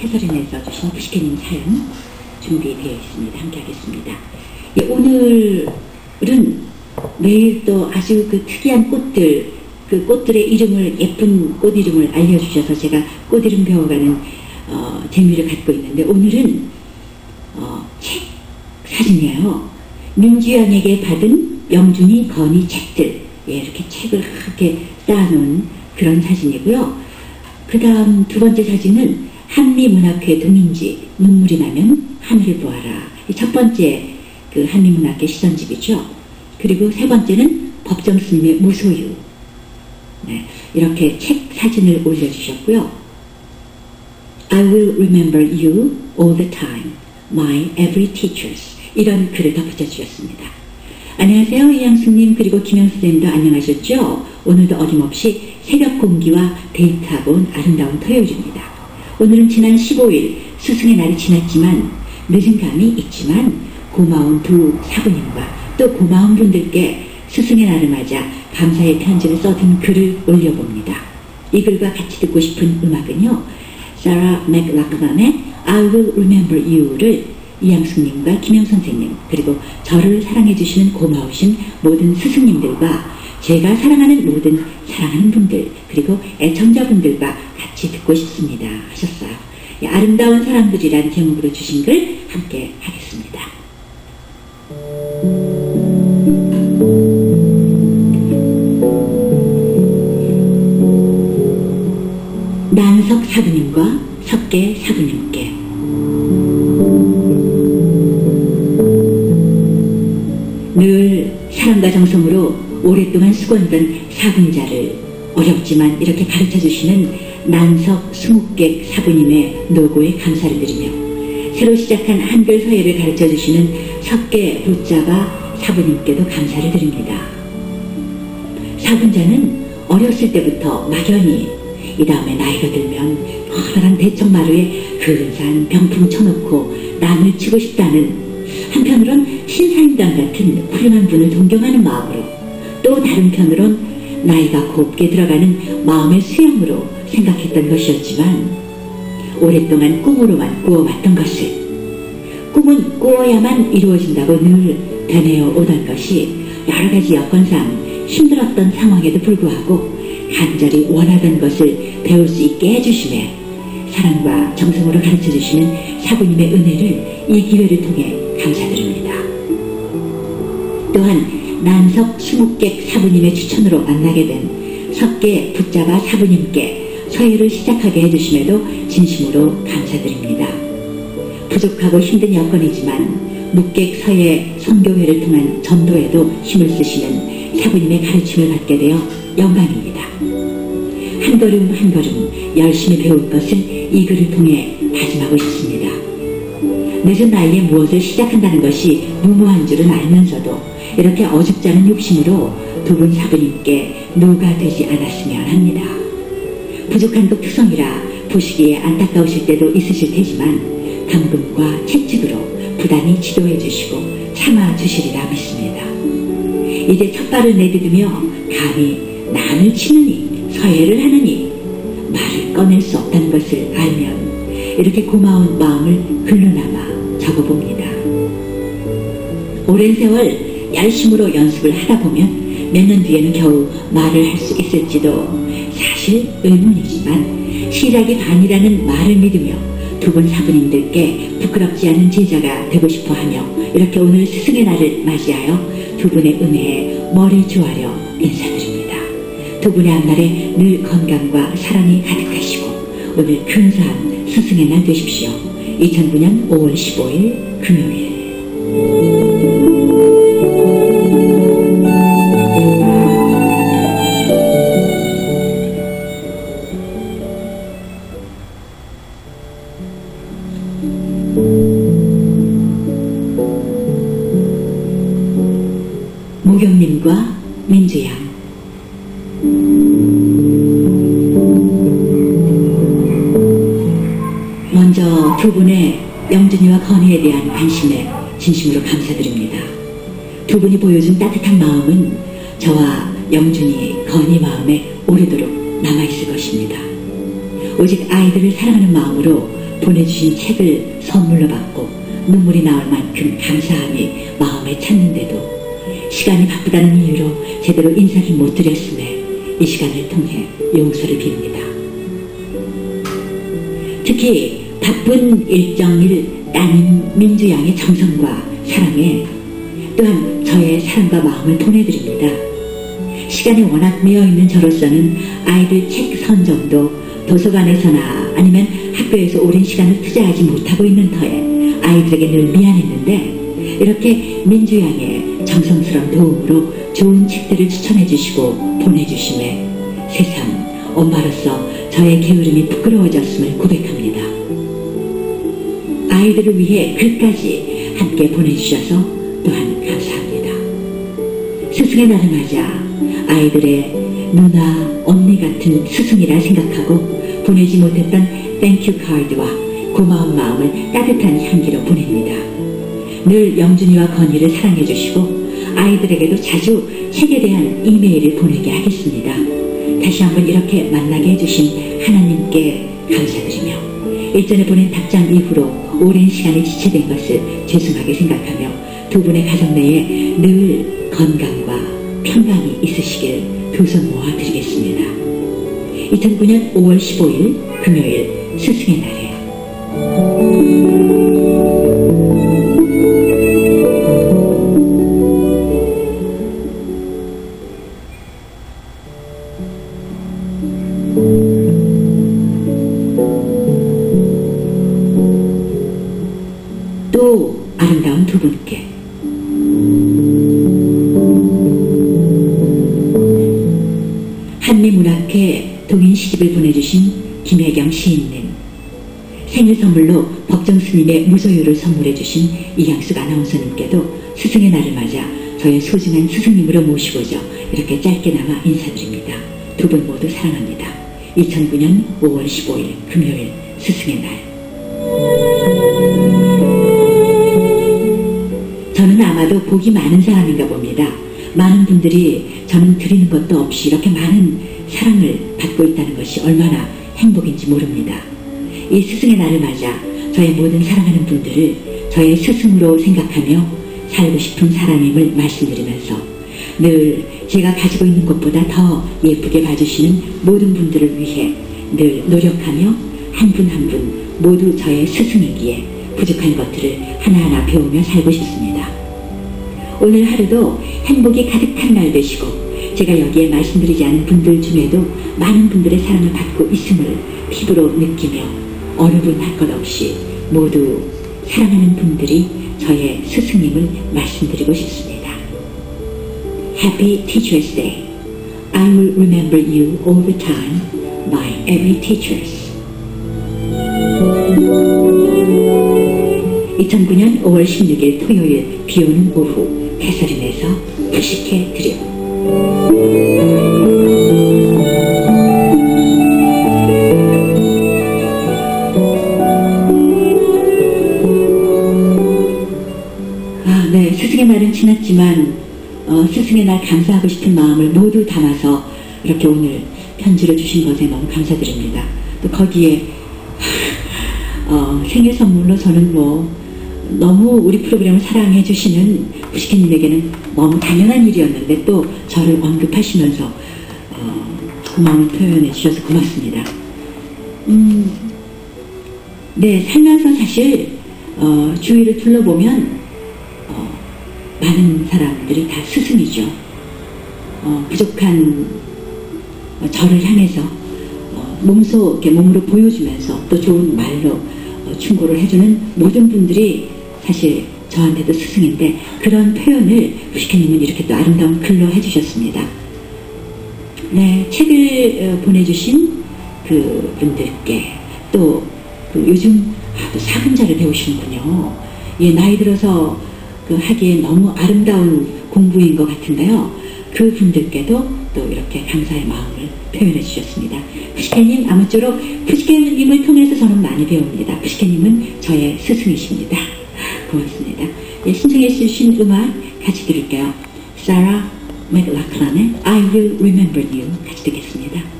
캐서린에서 주신 부시케님 사연 준비되어 있습니다. 함께 하겠습니다. 예, 오늘은 매일 또 아주 그 특이한 꽃들, 그 꽃들의 이름을, 예쁜 꽃 이름을 알려주셔서 제가 꽃 이름 배워가는 어, 재미를 갖고 있는데 오늘은 어, 책 사진이에요. 민주연에게 받은 영준이 건이 책들 예, 이렇게 책을 이렇게 쌓아놓은 그런 사진이고요. 그 다음 두 번째 사진은 한미문학회 동인지 눈물이 나면 하늘을 보아라. 이첫 번째 그 한미문학회 시선집이죠. 그리고 세 번째는 법정 스님의 무소유. 네, 이렇게 책 사진을 올려주셨고요. I will remember you all the time, my every teachers. 이런 글을 덧붙여 주셨습니다. 안녕하세요. 이양숙님 그리고 김영 선생님도 안녕하셨죠? 오늘도 어김없이 새벽 공기와 데이트하고 온 아름다운 토요일입니다. 오늘은 지난 15일 스승의 날이 지났지만 늦은 감이 있지만 고마운 두 사부님과 또 고마운 분들께 스승의 날을 맞아 감사의 편지를 써둔 글을 올려봅니다. 이 글과 같이 듣고 싶은 음악은요. 사라 맥락만의 I Will Remember You를 이양숙님과 김영 선생님 그리고 저를 사랑해 주시는 고마우신 모든 스승님들과 제가 사랑하는 모든 사랑하는 분들 그리고 애청자분들과 같이 듣고 싶습니다 하셨어요. 아름다운 사람들이란 제목으로 주신 글 함께 하겠습니다. 난석 사부님과 석계 사부님께 사랑과 정성으로 오랫동안 수고했던 사분자를 어렵지만 이렇게 가르쳐 주시는 난석 수묵객 사부님의 노고에 감사를 드리며 새로 시작한 한글 서예를 가르쳐 주시는 석계 붙잡아 사부님께도 감사를 드립니다. 사분자는 어렸을 때부터 막연히 이 다음에 나이가 들면 커다란 대청마루에 근사한 병풍 쳐놓고 남을 치고 싶다는 한편으론 신사임당 같은 훌륭한 분을 존경하는 마음으로 또 다른 편으론 나이가 곱게 들어가는 마음의 수양으로 생각했던 것이었지만 오랫동안 꿈으로만 꾸어왔던 것을 꿈은 꾸어야만 이루어진다고 늘 되뇌어 오던 것이 여러 가지 여건상 힘들었던 상황에도 불구하고 간절히 원하던 것을 배울 수 있게 해주심에 사랑과 정성으로 가르쳐 주시는 사부님의 은혜를 이 기회를 통해 감사드립니다. 또한 난석 수묵객 사부님의 추천으로 만나게 된 석계 붙잡아 사부님께 서예를 시작하게 해주심에도 진심으로 감사드립니다. 부족하고 힘든 여건이지만 묵객 서예 선교회를 통한 전도에도 힘을 쓰시는 사부님의 가르침을 받게 되어 영광입니다. 한 걸음 한 걸음 열심히 배울 것을 이 글을 통해 다짐하고 싶습니다. 늦은 나이에 무엇을 시작한다는 것이 무모한 줄은 알면서도 이렇게 어줍지 않은 욕심으로 두 분 사부님께 노가 되지 않았으면 합니다. 부족한 것 투성이라 보시기에 안타까우실 때도 있으실 테지만 감금과 채찍으로 부단히 지도해 주시고 참아 주시리라 믿습니다. 이제 첫 발을 내디디며 감히 남을 치느니 서예를 하느니 말을 꺼낼 수 없다는 것을 알면 이렇게 고마운 마음을 글로남아 적어봅니다. 오랜 세월 열심으로 연습을 하다 보면 몇 년 뒤에는 겨우 말을 할 수 있을지도 사실 의문이지만 시작이 반이라는 말을 믿으며 두 분 사부님들께 부끄럽지 않은 제자가 되고 싶어 하며 이렇게 오늘 스승의 날을 맞이하여 두 분의 은혜에 머리 조아려 인사드립니다. 두 분의 앞날에 늘 건강과 사랑이 가득하시고 오늘 근사한 스승의 날 되십시오. 2009년 5월 15일 금요일 두 분의 영준이와 건희에 대한 관심에 진심으로 감사드립니다. 두 분이 보여준 따뜻한 마음은 저와 영준이, 건희 마음에 오래도록 남아있을 것입니다. 오직 아이들을 사랑하는 마음으로 보내주신 책을 선물로 받고 눈물이 나올 만큼 감사함이 마음에 찼는데도 시간이 바쁘다는 이유로 제대로 인사를 못 드렸음에 이 시간을 통해 용서를 빕니다. 특히 바쁜 일정일 따님 민주양의 정성과 사랑에 또한 저의 사랑과 마음을 보내드립니다. 시간이 워낙 메어있는 저로서는 아이들 책 선정도 도서관에서나 아니면 학교에서 오랜 시간을 투자하지 못하고 있는 터에 아이들에게 늘 미안했는데 이렇게 민주양의 정성스러운 도움으로 좋은 책들을 추천해 주시고 보내주심에 세상 엄마로서 저의 게으름이 부끄러워졌음을 고백합니다. 아이들을 위해 글까지 함께 보내주셔서 또한 감사합니다. 스승의 날을 맞아 아이들의 누나, 언니 같은 스승이라 생각하고 보내지 못했던 땡큐 카드와 고마운 마음을 따뜻한 향기로 보냅니다. 늘 영준이와 건이를 사랑해 주시고 아이들에게도 자주 책에 대한 이메일을 보내게 하겠습니다. 다시 한번 이렇게 만나게 해주신 하나님께 감사드리며 일전에 보낸 답장 이후로 오랜 시간이 지체된 것을 죄송하게 생각하며 두 분의 가정 내에 늘 건강과 평강이 있으시길 두 손 모아 드리겠습니다. 2009년 5월 15일 금요일 스승의 날에 한미문학회 동인 시집을 보내주신 김혜경 시인님 생일 선물로 법정 스님의 무소유를 선물해주신 이양숙 아나운서님께도 스승의 날을 맞아 저의 소중한 스승님으로 모시고자 이렇게 짧게나마 인사드립니다. 두 분 모두 사랑합니다. 2009년 5월 15일 금요일 스승의 날 저는 아마도 복이 많은 사람인가 봅니다. 많은 분들이 저는 드리는 것도 없이 이렇게 많은 사랑을 받고 있다는 것이 얼마나 행복인지 모릅니다. 이 스승의 날을 맞아 저의 모든 사랑하는 분들을 저의 스승으로 생각하며 살고 싶은 사람임을 말씀드리면서 늘 제가 가지고 있는 것보다 더 예쁘게 봐주시는 모든 분들을 위해 늘 노력하며 한 분 한 분 모두 저의 스승이기에 부족한 것들을 하나하나 배우며 살고 싶습니다. 오늘 하루도 행복이 가득한 날 되시고 제가 여기에 말씀드리지 않은 분들 중에도 많은 분들의 사랑을 받고 있음을 피부로 느끼며 어느 분 할 것 없이 모두 사랑하는 분들이 저의 스승님을 말씀드리고 싶습니다. Happy Teachers Day. I will remember you all the time by every teachers. 2009년 5월 16일 토요일 비오는 오후 해설인에서 부식해 드려. 아, 네. 스승의 날은 지났지만, 어, 스승의 날 감사하고 싶은 마음을 모두 담아서 이렇게 오늘 편지를 주신 것에 너무 감사드립니다. 또 거기에, 어, 생일 선물로 저는 뭐, 너무 우리 프로그램을 사랑해 주시는 부시케님에게는 너무 당연한 일이었는데 또 저를 언급하시면서, 어, 고마움을 표현해 주셔서 고맙습니다. 음, 네, 살면서 사실, 어, 주위를 둘러보면, 어, 많은 사람들이 다 스승이죠. 어, 부족한 어, 저를 향해서 어, 몸소 이렇게 몸으로 보여주면서 또 좋은 말로 어, 충고를 해주는 모든 분들이 사실 저한테도 스승인데 그런 표현을 부시케님은 이렇게 또 아름다운 글로 해주셨습니다. 네, 책을 어, 보내주신 그 분들께 또 그 요즘 아, 또 사금자를 배우시는군요. 예, 나이 들어서 그 하기에 너무 아름다운 공부인 것 같은데요. 그 분들께도 또 이렇게 감사의 마음을 표현해 주셨습니다. 푸시케님 아무쪼록 푸시케님을 통해서 저는 많이 배웁니다. 푸시케님은 저의 스승이십니다. 고맙습니다. 예, 신청해 주신 음악 같이 들을게요. 사라 맥락란의 I Will Remember You 같이 듣겠습니다.